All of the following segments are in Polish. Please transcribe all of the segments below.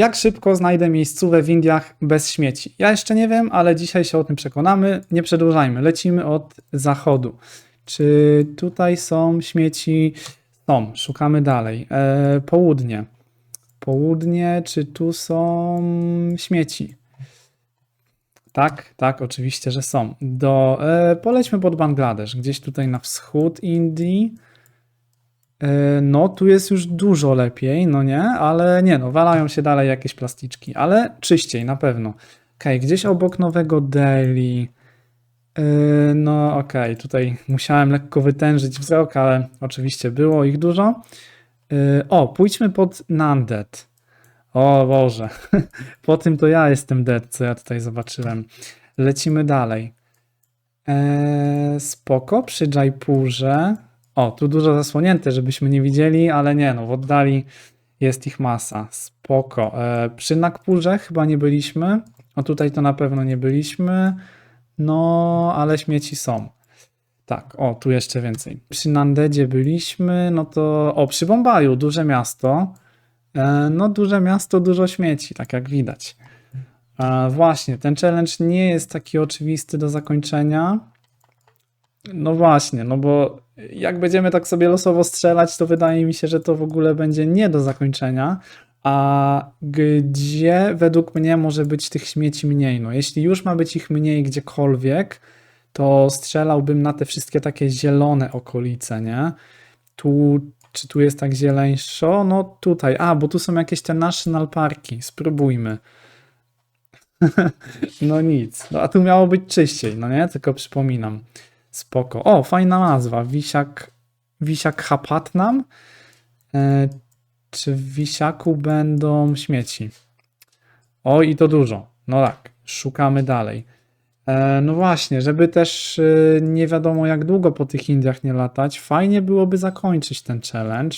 Jak szybko znajdę miejscówę w Indiach bez śmieci? Ja jeszcze nie wiem, ale dzisiaj się o tym przekonamy. Nie przedłużajmy, lecimy od zachodu. Czy tutaj są śmieci? Są, szukamy dalej. E, południe. Południe, czy tu są śmieci? Tak, tak, oczywiście, że są. Do, e, polećmy pod Bangladesz, gdzieś tutaj na wschód Indii. E, No, tu jest już dużo lepiej, no nie, ale nie, no, walają się dalej jakieś plasticzki, ale czyściej na pewno. Okej, gdzieś obok Nowego Delhi. E, No, okej, tutaj musiałem lekko wytężyć wzrok, ale oczywiście było ich dużo. E, O, pójdźmy pod Nanded. O Boże, po tym to ja jestem dead, co ja tutaj zobaczyłem. Lecimy dalej. Spoko, przy Jaipurze. O, tu dużo zasłonięte, żebyśmy nie widzieli, ale nie, no w oddali jest ich masa. Spoko. Eee, przy Nagpurze chyba nie byliśmy. O, tutaj to na pewno nie byliśmy. No, ale śmieci są. Tak, o, tu jeszcze więcej. Przy Nandedzie byliśmy, no to... O, przy Bombaju, duże miasto. E, No, duże miasto, dużo śmieci, tak jak widać. E, Właśnie, ten challenge nie jest taki oczywisty do zakończenia. No właśnie, no bo jak będziemy tak sobie losowo strzelać, to wydaje mi się, że to w ogóle będzie nie do zakończenia. A gdzie według mnie może być tych śmieci mniej? No, jeśli już ma być ich mniej gdziekolwiek, to strzelałbym na te wszystkie takie zielone okolice, nie? Tu czy tu jest tak zieleńszo? No tutaj. A, bo tu są jakieś te national parki. Spróbujmy. No nic. No, a tu miało być czyściej, no nie? Tylko przypominam. Spoko. O, fajna nazwa. Wisiak, Wisiak Hapatnam. E, czy w Wisiaku będą śmieci? O, i to dużo. No tak. Szukamy dalej. E, No właśnie, żeby też y, nie wiadomo jak długo po tych Indiach nie latać, fajnie byłoby zakończyć ten challenge.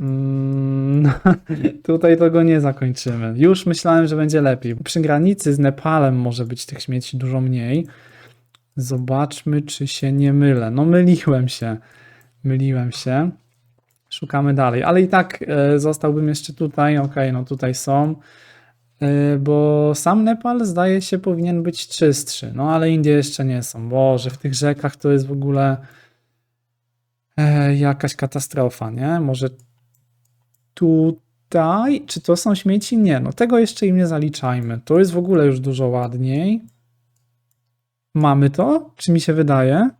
Mm, tutaj tego nie zakończymy. Już myślałem, że będzie lepiej. Przy granicy z Nepalem może być tych śmieci dużo mniej. Zobaczmy, czy się nie mylę. No myliłem się. Myliłem się. Szukamy dalej, ale i tak e, zostałbym jeszcze tutaj. Okej, no tutaj są. Yy, Bo sam Nepal zdaje się powinien być czystszy, no ale Indie jeszcze nie są. Boże, w tych rzekach to jest w ogóle e, jakaś katastrofa, nie? Może tutaj, czy to są śmieci? Nie, no tego jeszcze im nie zaliczajmy. To jest w ogóle już dużo ładniej. Mamy to? Czy mi się wydaje?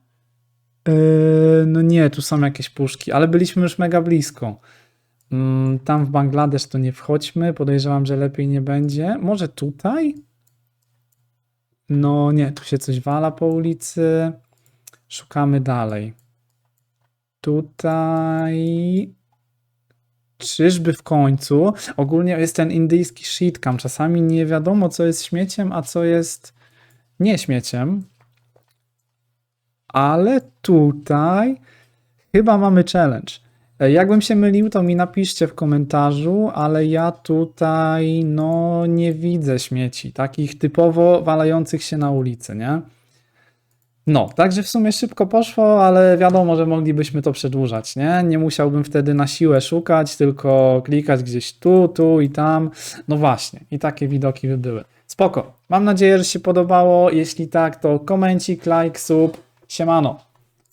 Yy, no nie, tu są jakieś puszki, ale byliśmy już mega blisko. Mm, Tam w Bangladesz to nie wchodźmy. Podejrzewam, że lepiej nie będzie. Może tutaj? No nie, tu się coś wala po ulicy. Szukamy dalej. Tutaj. Czyżby w końcu? Ogólnie jest ten indyjski shitcam. Czasami nie wiadomo, co jest śmieciem, a co jest nie śmieciem. Ale tutaj chyba mamy challenge. E, Jakbym się mylił, to mi napiszcie w komentarzu, ale ja tutaj no nie widzę śmieci, takich typowo walających się na ulicy, nie? No, także w sumie szybko poszło, ale wiadomo, że moglibyśmy to przedłużać, nie? Nie musiałbym wtedy na siłę szukać, tylko klikać gdzieś tu, tu i tam. No właśnie, i takie widoki by były. Spoko. Mam nadzieję, że się podobało. Jeśli tak, to komencik, like, sub. Siemano.